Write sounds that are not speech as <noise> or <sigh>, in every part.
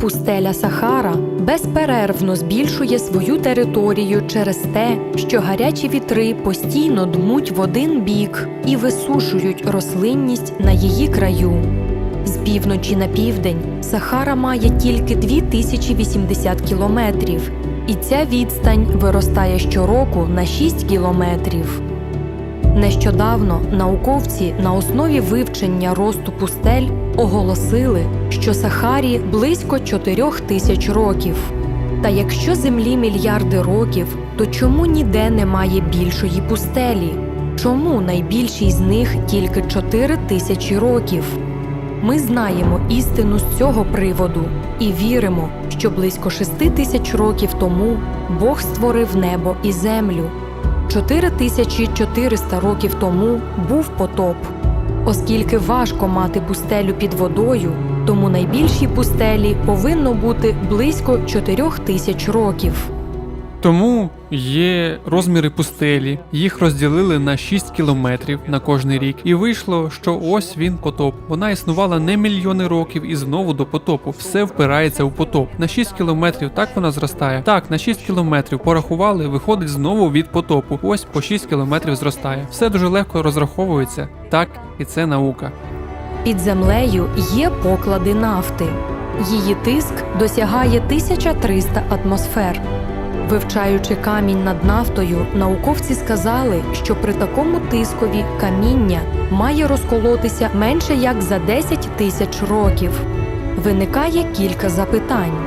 Пустеля Сахара безперервно збільшує свою територію через те, що гарячі вітри постійно дмуть в один бік і висушують рослинність на її краю. З півночі на південь Сахара має тільки 2080 кілометрів, і ця відстань виростає щороку на 6 кілометрів. Нещодавно науковці на основі вивчення росту пустель оголосили, що Сахарі близько 4 тисяч років. Та якщо землі мільярди років, то чому ніде немає більшої пустелі? Чому найбільшій з них тільки 4 тисячі років? Ми знаємо істину з цього приводу і віримо, що близько 6 тисяч років тому Бог створив небо і землю. 4400 років тому був потоп. Оскільки важко мати пустелю під водою, тому найбільшій пустелі повинно бути близько 4000 років. Тому є розміри пустелі, їх розділили на 6 кілометрів на кожний рік, і вийшло, що ось він потоп. Вона існувала не мільйони років і знову до потопу. Все впирається у потоп. На 6 кілометрів так вона зростає. Так, на 6 кілометрів порахували, виходить знову від потопу. Ось по 6 кілометрів зростає. Все дуже легко розраховується. Так, і це наука. Під землею є поклади нафти. Її тиск досягає 1300 атмосфер. Вивчаючи камінь над нафтою, науковці сказали, що при такому тискові каміння має розколотися менше як за 10 тисяч років. Виникає кілька запитань: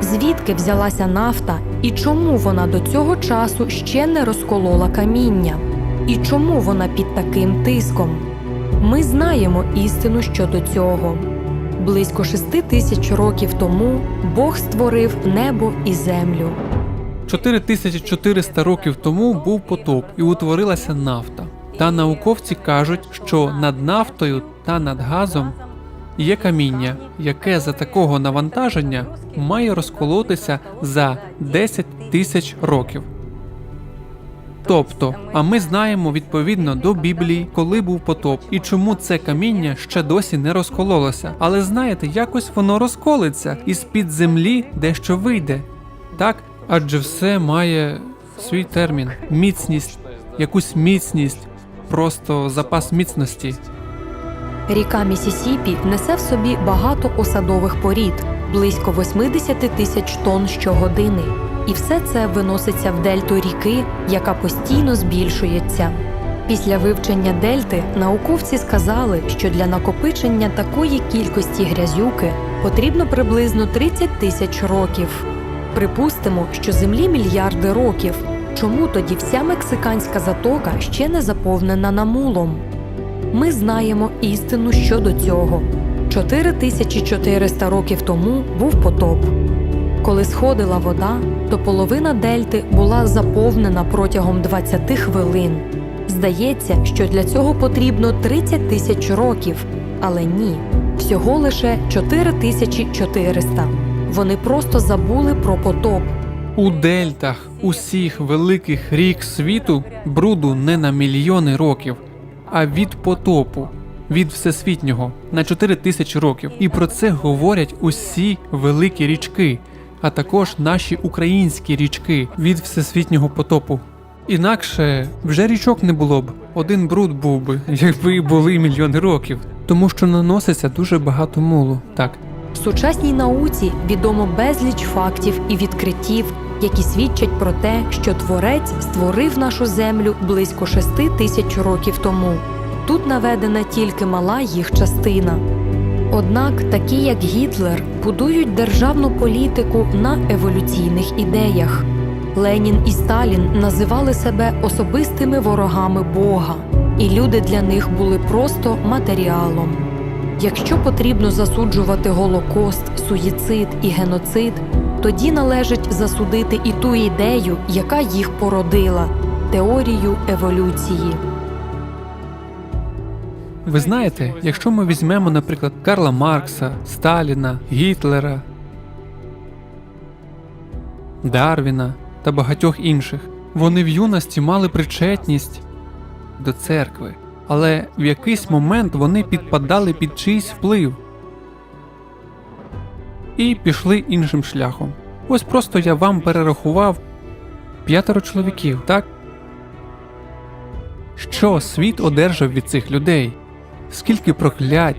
звідки взялася нафта і чому вона до цього часу ще не розколола каміння? І чому вона під таким тиском? Ми знаємо істину щодо цього. Близько шести тисяч років тому Бог створив небо і землю. 4400 років тому був потоп і утворилася нафта. Та науковці кажуть, що над нафтою та над газом є каміння, яке за такого навантаження має розколотися за 10 тисяч років. Тобто, а ми знаємо відповідно до Біблії, коли був потоп, і чому це каміння ще досі не розкололося. Але знаєте, якось воно розколиться, і з-під землі дещо вийде. Так, адже все має свій термін, міцність, якусь міцність, просто запас міцності. Ріка Місісіпі несе в собі багато осадових порід, близько 80 тисяч тонн щогодини. І все це виноситься в дельту ріки, яка постійно збільшується. Після вивчення дельти науковці сказали, що для накопичення такої кількості грязюки потрібно приблизно 30 тисяч років. Припустимо, що землі мільярди років. Чому тоді вся мексиканська затока ще не заповнена намулом? Ми знаємо істину щодо цього. 4400 років тому був потоп. Коли сходила вода, то половина дельти була заповнена протягом 20 хвилин. Здається, що для цього потрібно 30 тисяч років, але ні, всього лише 4400. Вони просто забули про потоп. У дельтах усіх великих рік світу бруду не на мільйони років, а від потопу, від всесвітнього на 4 тисячі років. І про це говорять усі великі річки, а також наші українські річки від всесвітнього потопу. Інакше вже річок не було б. Один бруд був би, <laughs> якби були мільйони років, тому що наноситься дуже багато мулу. Так, В сучасній науці відомо безліч фактів і відкриттів, які свідчать про те, що творець створив нашу землю близько 6 тисяч років тому. Тут наведена тільки мала їх частина. Однак такі, як Гітлер, будують державну політику на еволюційних ідеях. Ленін і Сталін називали себе особистими ворогами Бога, і люди для них були просто матеріалом. Якщо потрібно засуджувати Голокост, суїцид і геноцид, тоді належить засудити і ту ідею, яка їх породила теорію еволюції. ви знаєте, якщо ми візьмемо, наприклад, Карла Маркса, Сталіна, Гітлера, Дарвіна та багатьох інших, вони в юності мали причетність до церкви, але в якийсь момент вони підпадали під чийсь вплив. і пішли іншим шляхом. Ось просто я вам перерахував п'ятеро чоловіків, так? Що світ одержав від цих людей? Скільки проклять,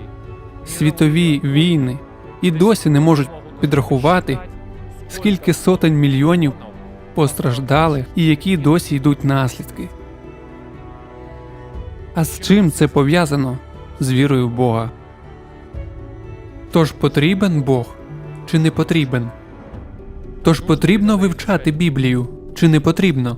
світові війни і досі не можуть підрахувати, скільки сотень мільйонів постраждали і які досі йдуть наслідки. А з чим це пов'язано з вірою в Бога? Тож потрібен Бог чи не потрібен? Тож потрібно вивчати Біблію чи не потрібно?